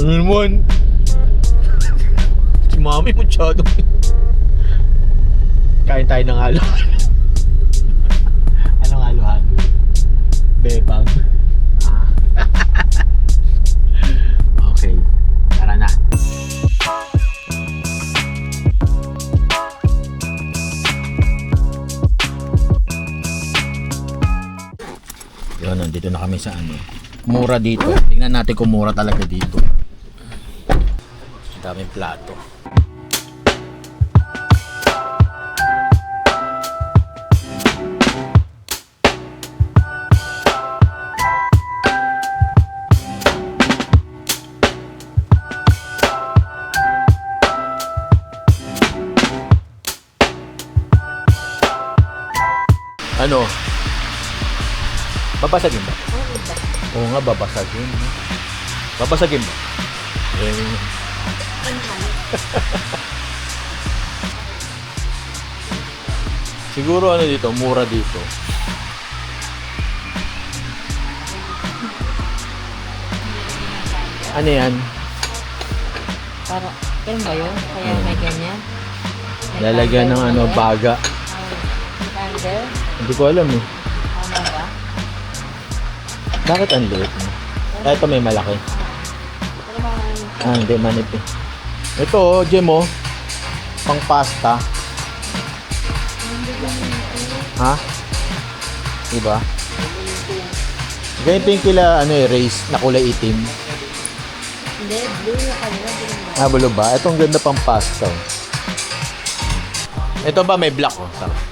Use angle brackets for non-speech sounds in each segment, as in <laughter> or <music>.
ano naman? Si mami masyado. Kain tayo ng halo. <laughs> Anong halo-halo? Bebang. Ah. <laughs> okay. Tara na. Yun, nandito na kami sa ano. Mura dito. Tingnan natin kung mura talaga dito. Daming plato. Ano? Babasagin ba? Oo nga, babasagin. Babasagin ba? Eh, Siguro ano dito, mura dito. Ano yan? Para, yan ba yun? Kaya may ganyan? May Lalagyan ng ano, baga. Candle? Hindi ko alam eh. Ano ba? Bakit ang liit mo? Ito may malaki. Ah, hindi, manip eh. Ito, oh, Jem, oh. Pang pasta. Ha? Diba? Ganito yung kila, ano eh, race na kulay itim. Hindi, blue yung kanila. blue. Ah, bulo ba? Ito ang ganda pang pasta. oh. Ito ba may black, oh. Sarap.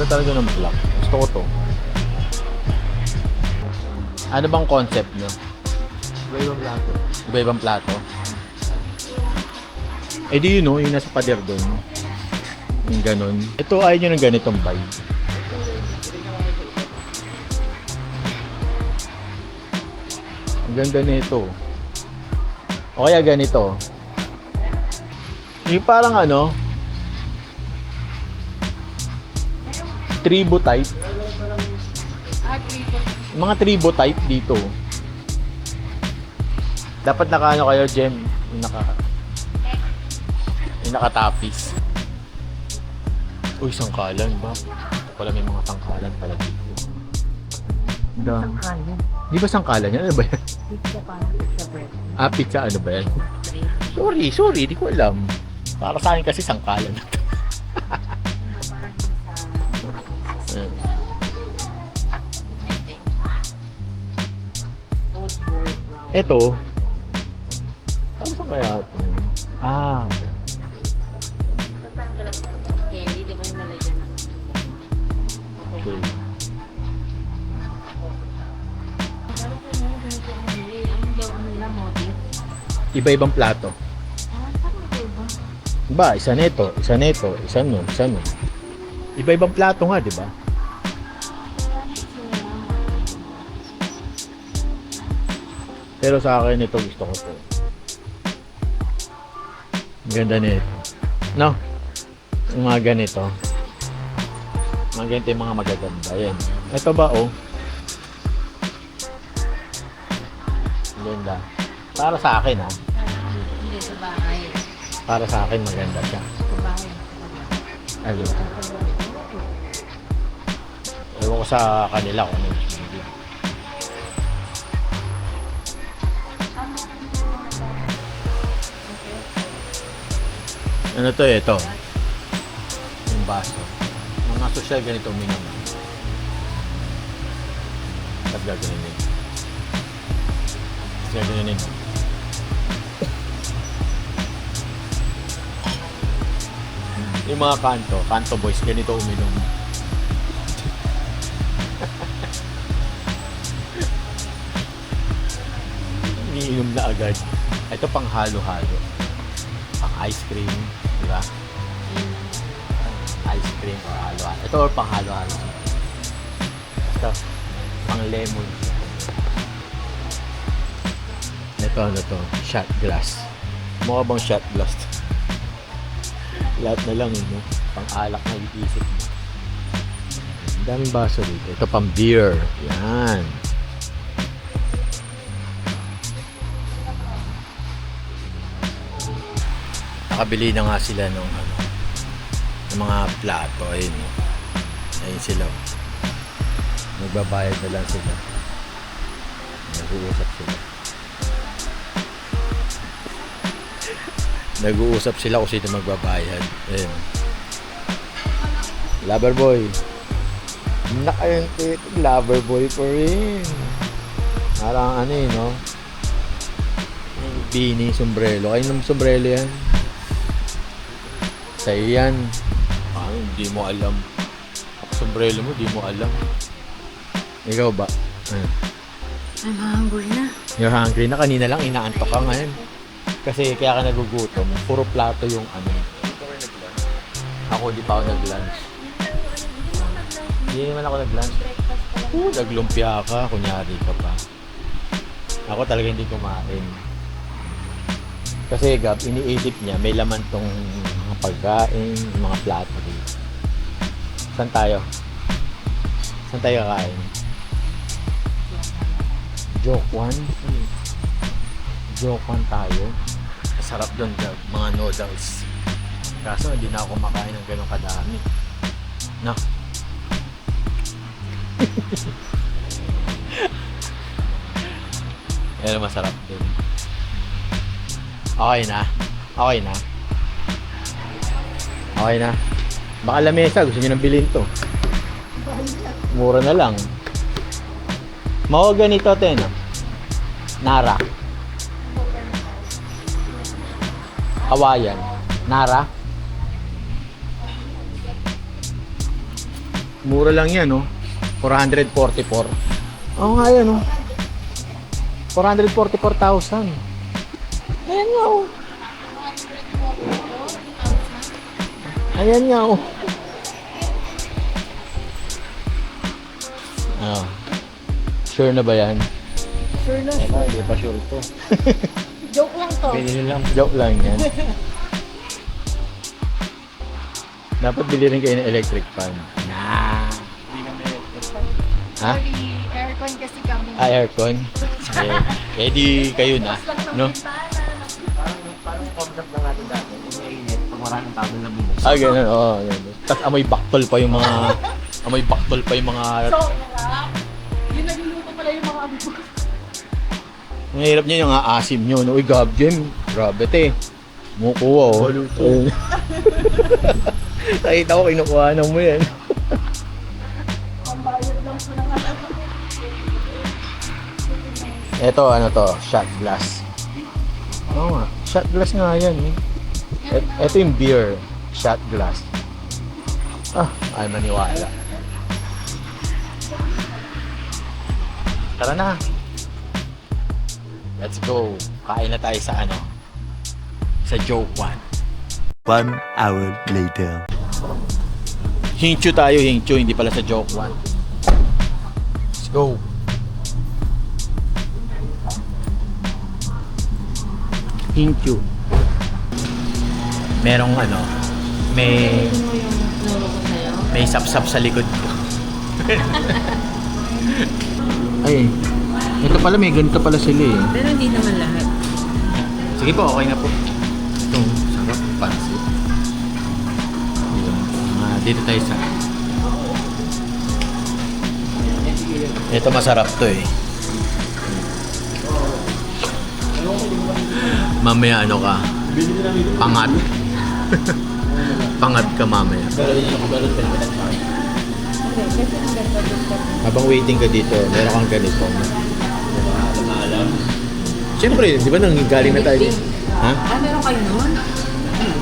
Ganda talaga ng black. Gusto ko to. Ano bang concept nyo? Iba-ibang plato. Iba-ibang plato. Eh di yun, no? Yung nasa pader doon. Yung ganun. Ito, ayaw nyo ng ganitong vibe. Ang ganda nito. O kaya ganito. Yung parang ano, tribo type. Mga tribo type dito. Dapat naka ano kayo, Jem? Yung naka... Yung nakatapis. Uy, sangkalan ba? Wala may mga sangkalan pala dito. Da. Kaya. Di ba sangkalan yan? Ano ba yan? Pizza parang pizza bread. Ah, pizza ano ba yan? Sorry, sorry, di ko alam. Para sa akin kasi sangkalan Ito. Ano sa kaya ito? Ah, okay. Iba-ibang plato. Ba? Isa nito, isa nito, isa nun, isa nun. Iba-ibang plato nga, di ba? Pero sa akin ito gusto ko to. Ganda nito. No? Yung mga ganito. Mga ganito yung mga magaganda. Yan. Ito ba, oh? Ganda. Para sa akin, ha? Hindi sa bahay. Para sa akin, maganda siya. Sa bahay. Ano? Ewan ko sa kanila kung ano. Ano to eh, ito? Yung baso. Mga social ganito uminom. Tapos gaganin Tapos gaganin Yung mga kanto, kanto boys, ganito uminom. <laughs> Iniinom na agad. Ito pang halo-halo. Pang ice cream, ba? Ice cream or halo-halo. Ito or pang halo-halo. Basta pang lemon. Ito ano to, shot glass. Mukha bang shot glass? <laughs> Lahat na lang, eh, no? Pang-alak na iisip mo. Daming baso dito. Ito pang beer. Yan. Nakabili na nga sila nung ano, ng mga plato. Ayun? Ayun sila. Nagbabayad na lang sila. Nag-uusap sila. Nag-uusap sila kung sino magbabayad. Ayun. Lover boy. Nakayang lover boy pa rin. Parang ano eh, no? Beanie, sombrero. Kayo ng sombrero yan. Sa'yo yan. Ah, hindi mo alam. Ang sombrero mo, di mo alam. Ikaw ba? Ano? I'm hungry na. You're hungry na. Kanina lang inaantok ka ngayon. Kasi kaya ka nagugutom. Puro plato yung ano. Ako di pa ako nag-lunch. Hindi naman ako nag-lunch. Oo, naglumpia ka. Kunyari ka pa. Ako talaga hindi kumain. Kasi Gab, iniisip niya, may laman tong mga pagkain, mga plato dito. Saan tayo? Saan tayo kakain? Joke one? Joke one tayo. Masarap doon, Gab. Mga noodles. Kaso hindi na ako kumakain ng ganun kadami. No? <laughs> Pero masarap din. Okay na. Okay na. Okay na. Baka lamesa, gusto nyo nang bilhin to. Mura na lang. Mao ganito, te, no? Nara. Hawaiian. Nara. Mura lang yan, no? 444. Oo nga yan, no? 444,000. Ayan nga, oh. Ayan nga, oh. Oh. Sure na ba yan? Sure na. Ito, hindi pa sure ito. <laughs> Joke lang to. Binili lang. Joke lang yan. <laughs> Dapat bili rin kayo ng electric fan. Nah. Hindi kami. Ha? Sorry, aircon kasi kami. Ah, aircon? <laughs> Eh di kayo na. No? Concept lang natin dati. Kung mainit, pag maraming tao na bumuksan. Ah, ganun. Oo, oh, ganun. Tapos amoy baktol pa yung mga... <laughs> amoy baktol pa yung mga... Yung nagluluto pala yung mga abu. <laughs> Ang hirap niya yung aasim nyo. No? Uy, gab Jim. Grabe, te. Mukuha, oh. Baluto. <laughs> Nakita ko, kinukuha na mo yan. Ito, ano to? Shot glass. Oo nga. Shot glass nga yan. Eh. Ito yung beer. Shot glass. Ah, ay maniwala. Tara na. Let's go. Kain na tayo sa ano? Sa Joke One. One hour later. Hinchu tayo, Hinchu. Hindi pala sa Joke One. Let's go. Hinchu. merong ano, may may sapsap sa likod ko. <laughs> Ay, ito pala may ganito pala sila eh. Pero hindi naman lahat. Sige po, okay na po. Ito, sarap, pansit. Dito, ah, dito tayo sa... Ito masarap to eh. Mamaya ano ka? Pangat. <laughs> Pangat ka mamaya. Habang waiting ka dito, meron kang ganito. Siyempre, di ba nang galing na tayo? Ha? Ah, meron kayo nun?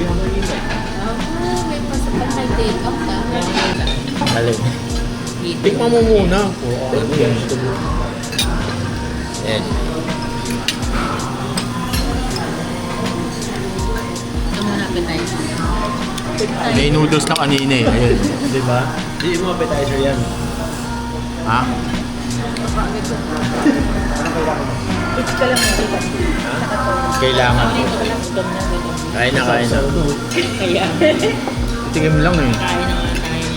Dito. Tikman mo muna. Oh, ano yan? Yan. May noodles na kanina eh. Ayun. Di ba? Hindi mo appetizer yan. Ha? Kailangan. Dito ko lang, gutom na, gutom. Kain na kain na. Kaya, Tingin mo lang eh. kain na nga tayo.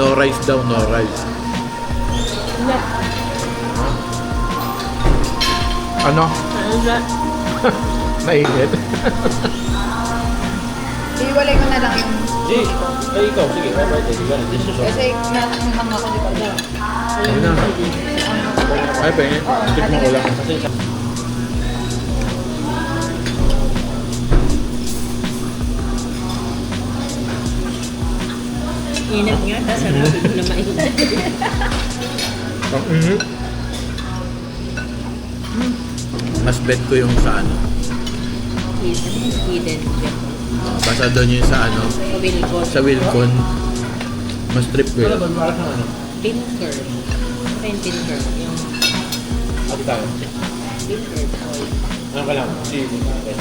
No rice daw, no rice. Ano? <laughs> Mainit. Iwalay ko na lang yung... Hindi. Ay, ikaw. Sige, babay tayo. Sige, decision. Kasi natanghang ako, di ba? Ayun na. Ay, pengin. Tikman ko lang. Kasi sa... Init nga, tapos sarap na mainit. Ang init. Mas bet ko yung sa ano. Hidden, hidden. Uh, basta doon yung sa ano. Will ko. Sa Wilcon. Mas trip ko yun. ng ano? Tinker. Ano yung tinker? Yung Ate tayo. tinker oil. Ano ka lang? Sige. Okay.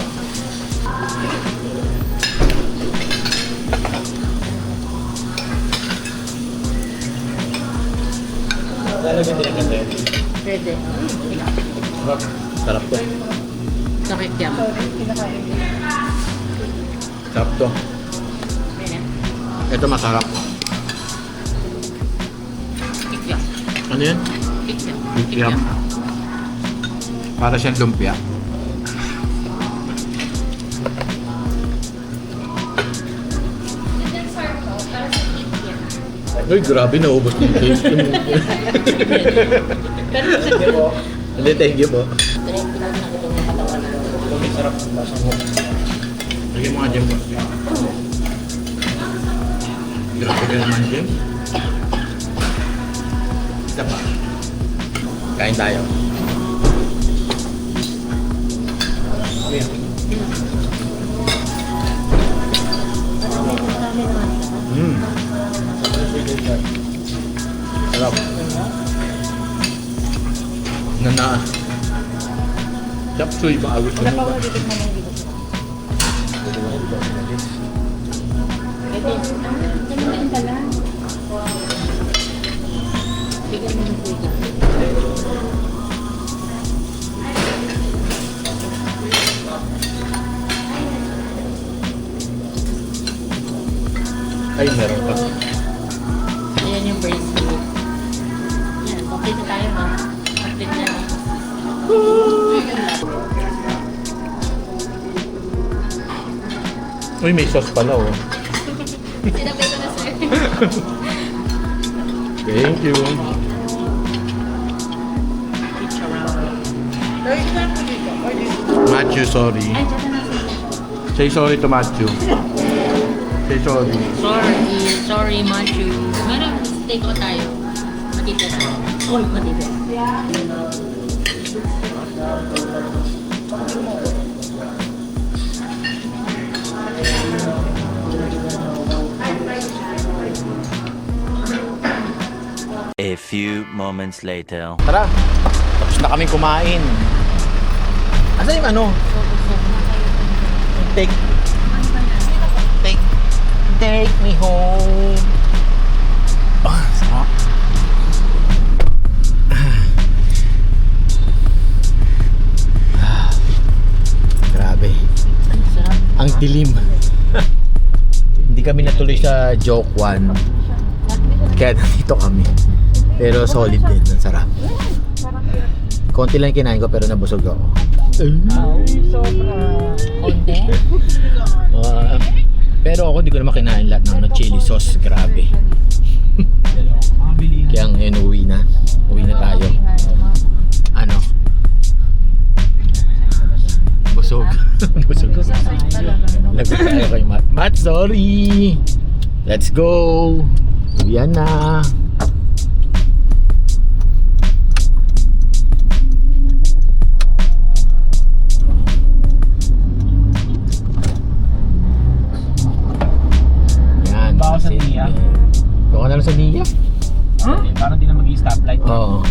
Lalagyan din ang ganda. Pwede. Sarap. Sarap to. Sakit yan. Sarap to. Ito masarap. Ikyam. Ano yan? Ikyam. Ikyam. Para siyang lumpia. Uy, grabe naubos ng taste mo. <laughs> Pero. Hindi, thank you po. Sarap. Lasang mo. Lagyan mo nga dyan po. Grabe ka naman dyan. Isa pa. Kain tayo. Mm. Sarap. Nana. Chop suey ba Wala mo? pa ako titikman ng dito. Uy, may sauce pala oh. Sinabi ko na sir. Thank you. Matthew, sorry. Ay, dyan na sir. Say sorry to Matthew. Say sorry. Sorry, sorry Matthew. Meron, take out tayo. Matita tayo. Uy, matita. A few moments later. Tara, tapos na kami kumain. Asa yung ano? Take, take, take me home. Ah, sarap. Grabe. dilim. Hindi kami natuloy sa joke one. Kaya nandito kami. Pero solid din, ang sarap. Konti lang kinain ko pero nabusog ako. Konti. Ah, pero ako hindi ko naman kinain lahat ng ano, chili sauce. Grabe. Kaya ngayon uwi na. Uwi na tayo. Ano? Busog. <laughs> Busog. Lagot tayo kay Matt. Matt, sorry! Let's go! Uwian na! Ako sa sa Nia? Parang di na mag-i-stoplight. Oo.